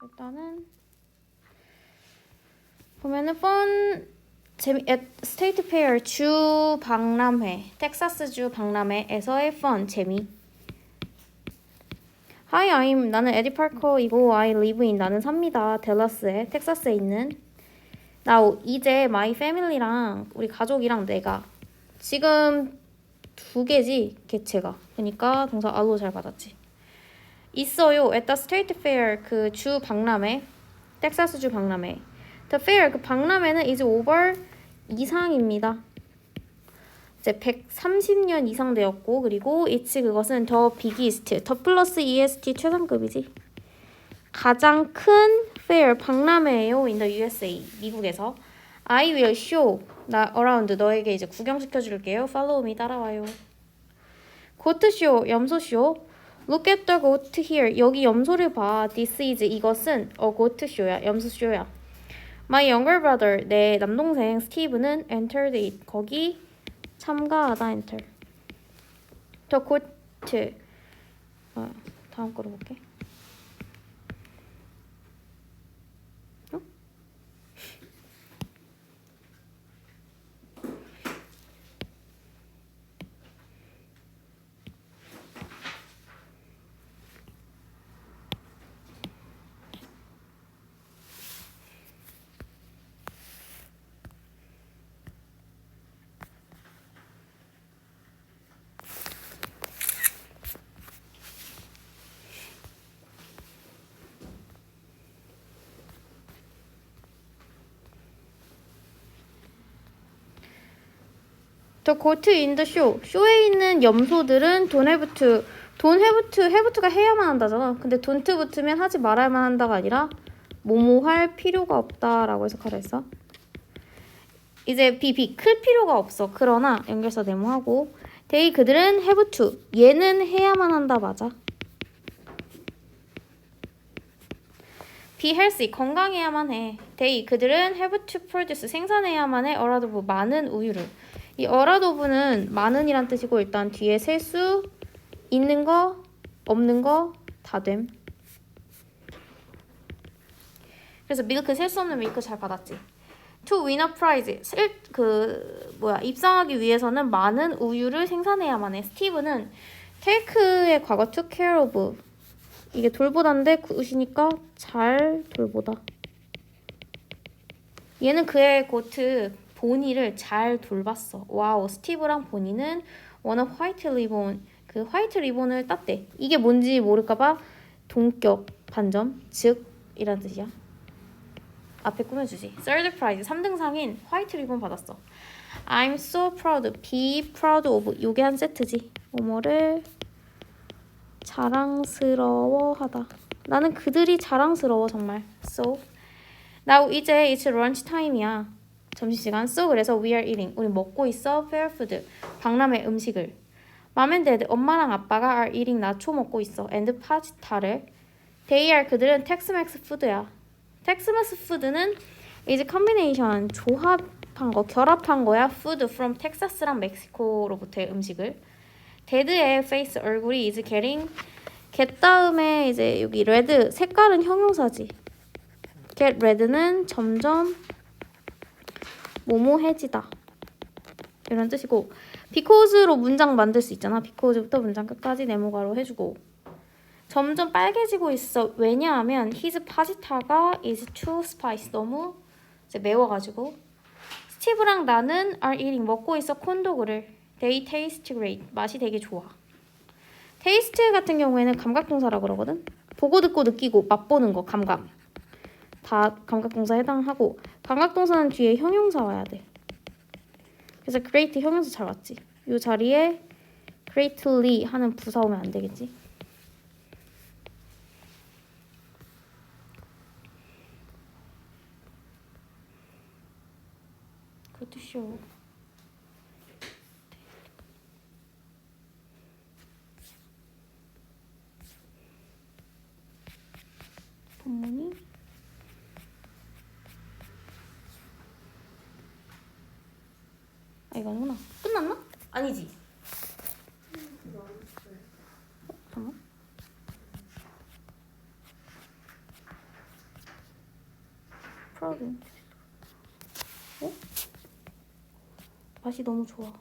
일단은 보면은 펀 재미 스테이트 페어 주 박람회 텍사스 주 박람회에서의 펀 재미 Hi, I'm 나는 에디 파커이고 I live in 나는 삽니다. 델러스에 텍사스에 있는 나 이제 my family랑 우리 가족이랑 내가 지금 두 개지 개체가 그러니까 동사 알로 잘 받았지. 있어요. at the state fair 그 주 박람회 텍사스 주 박람회 the fair 그 박람회는 이제 over 이상입니다. 이제 130년 이상 되었고 그리고 it's 그것은 더 biggest 더 플러스 est 최상급이지. 가장 큰 fair 박람회예요 in the USA 미국에서 I will show 나 around 너에게 이제 구경시켜 줄게요. follow me 따라와요. goat show 염소 쇼 Look at the goat here. 여기 염소를 봐. This is 이것은 a goat show야. 염소 쇼야. My younger brother, 내 남동생 스티브는 entered it. 거기 참가하다 enter. The goat. 어, 다음 거로 볼게. The goat in the show. 쇼에 있는 염소들은 to, have to가 해야만 한다잖아. 근데 don't 붙으면 하지 말아야만 한다가 아니라 뭐뭐 할 필요가 없다라고 해석하라 했어. 이제 비비 클 필요가 없어. 그러나 연결사 네모하고 they 그들은 to. 얘는 해야만 한다 맞아. be healthy 건강해야만 해. they 그들은 to produce 생산해야만 해. 어라도 많은 우유를. 이 어라도브는 많은이란 뜻이고 일단 뒤에 셀수 있는 거 없는 거 다 됨. 그래서 밀크 셀 수 없는 밀크 잘 받았지. To win a prize 셀, 그 뭐야 입상하기 위해서는 많은 우유를 생산해야만 해. 스티브는 take의 과거 took care of 이게 돌보다인데 굿이니까 잘 돌보다. 얘는 그의 고트 보니를 잘 돌봤어. 와우, 스티브랑 보니는 원어 화이트 리본 그 화이트 리본을 땄대. 이게 뭔지 모를까봐 동격 반점 즉 이란 뜻이야. 앞에 꾸며주지. Third prize 3등상인 화이트 리본 받았어. I'm so proud. Be proud of. 요게 한 세트지. 뭐뭐를 자랑스러워하다. 나는 그들이 자랑스러워 정말. So. 나 이제 it's lunch time이야. 점심시간. So 그래서 we are eating. 우리 먹고 있어. fair food. 박람회 음식을. Mom and Dad. 엄마랑 아빠가 are eating. 나초 먹고 있어. And 파스타를. They are. 그들은 텍스맥스 푸드야. 텍스맥스 푸드는 이제 combination 조합한 거, 결합한 거야. Food from 텍사스랑 멕시코로부터의 음식을. 데드의 face 얼굴이 이제 getting get 다음에 이제 여기 red 색깔은 형용사지. get red는 점점 모모해지다. 이런 뜻이고 because로 문장 만들 수 있잖아. because부터 문장 끝까지 네모가로 해주고. 점점 빨개지고 있어. 왜냐하면 his 파스타가 is too spicy. 너무 이제 매워가지고. 스티브랑 나는 are eating. 먹고 있어. 콘도그를. They taste great. 맛이 되게 좋아. taste 같은 경우에는 감각동사라고 그러거든. 보고 듣고 느끼고 맛보는 거 감각 다 감각동사 해당하고 감각동사는 뒤에 형용사 와야 돼. 그래서 great 형용사 잘 왔지. 이 자리에 greatly 하는 부사 오면 안 되겠지. 그것도. 본문이 이거구나. 끝났나? 아니지. 프라우드. 어? 맛이 너무 좋아.